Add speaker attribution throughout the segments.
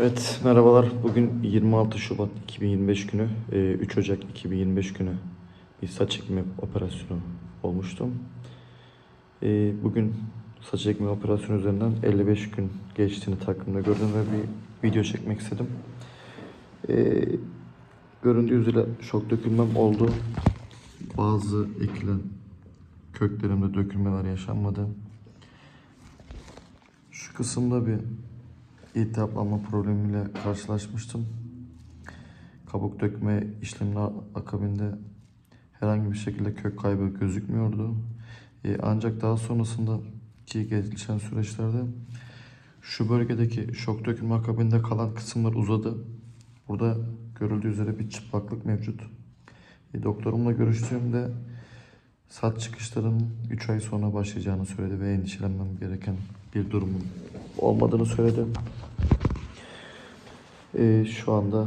Speaker 1: Evet merhabalar. Bugün 26 Şubat 2025 günü, e, 3 Ocak 2025 günü bir saç ekme operasyonu olmuştum. E, Bugün saç ekme operasyonu üzerinden 55 gün geçtiğini takvimde gördüm ve bir video çekmek istedim. E, Göründüğü üzere şok dökülmem oldu. Bazı ekilen köklerimde dökülmeler yaşanmadı. Şu kısımda bir iltihaplanma problemiyle karşılaşmıştım. Kabuk dökme işleminin akabinde herhangi bir şekilde kök kaybı gözükmüyordu. E, ancak daha sonrasında ki gelişen süreçlerde şu bölgedeki şok dökülme akabinde kalan kısımlar uzadı. Burada görüldüğü üzere bir çıplaklık mevcut. E, doktorumla görüştüğümde saç çıkışlarının 3 ay sonra başlayacağını söyledi ve endişelenmem gereken bir durumun olmadığını söyledi. Ee, şu anda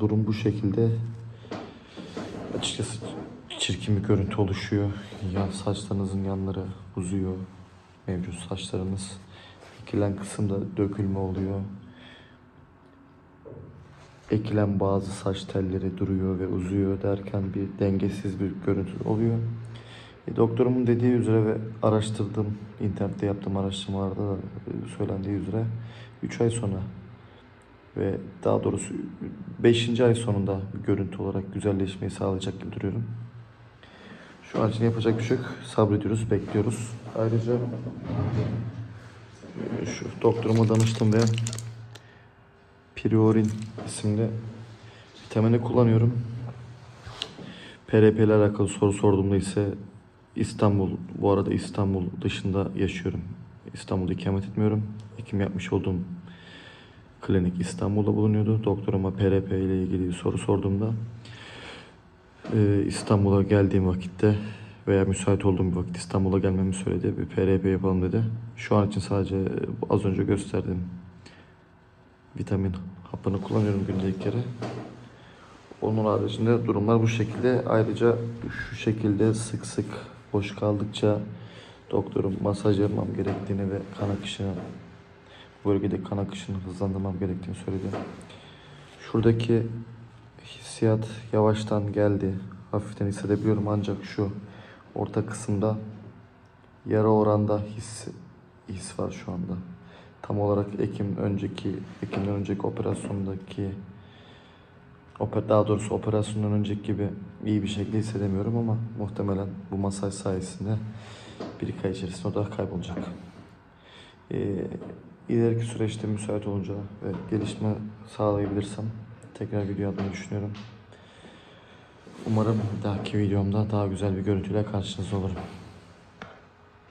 Speaker 1: durum bu şekilde. Açıkçası çirkin bir görüntü oluşuyor. Ya saçlarınızın yanları uzuyor. Mevcut saçlarınız. Ekilen kısımda dökülme oluyor. Ekilen bazı saç telleri duruyor ve uzuyor derken bir dengesiz bir görüntü oluyor. E, doktorumun dediği üzere ve araştırdım, internette yaptığım araştırmalarda da e, söylendiği üzere 3 ay sonra ve daha doğrusu 5. ay sonunda görüntü olarak güzelleşmeyi sağlayacak gibi duruyorum. Şu an için yapacak bir şey yok. Sabrediyoruz, bekliyoruz. Ayrıca e, şu doktoruma danıştım ve Priorin isimli vitamini kullanıyorum. PRP ile alakalı soru sorduğumda ise İstanbul, bu arada İstanbul dışında yaşıyorum. İstanbul'da ikamet etmiyorum. Hekim yapmış olduğum klinik İstanbul'da bulunuyordu. Doktoruma PRP ile ilgili soru sorduğumda e, İstanbul'a geldiğim vakitte veya müsait olduğum bir vakit İstanbul'a gelmemi söyledi. Bir PRP yapalım dedi. Şu an için sadece az önce gösterdiğim vitamin hapını kullanıyorum günde ilk kere. Onun haricinde durumlar bu şekilde. Ayrıca şu şekilde sık sık boş kaldıkça doktorum masaj yapmam gerektiğini ve kan akışını bu bölgede kan akışını hızlandırmam gerektiğini söyledi. Şuradaki hissiyat yavaştan geldi. Hafiften hissedebiliyorum ancak şu orta kısımda yarı oranda his, his var şu anda. Tam olarak Ekim önceki Ekim'den önceki operasyondaki Oper, daha doğrusu operasyondan önceki gibi iyi bir şekilde hissedemiyorum ama muhtemelen bu masaj sayesinde bir iki ay içerisinde o da kaybolacak. Ee, ileriki süreçte müsait olunca ve gelişme sağlayabilirsem tekrar video atmayı düşünüyorum. Umarım dahaki videomda daha güzel bir görüntüyle karşınızda olurum.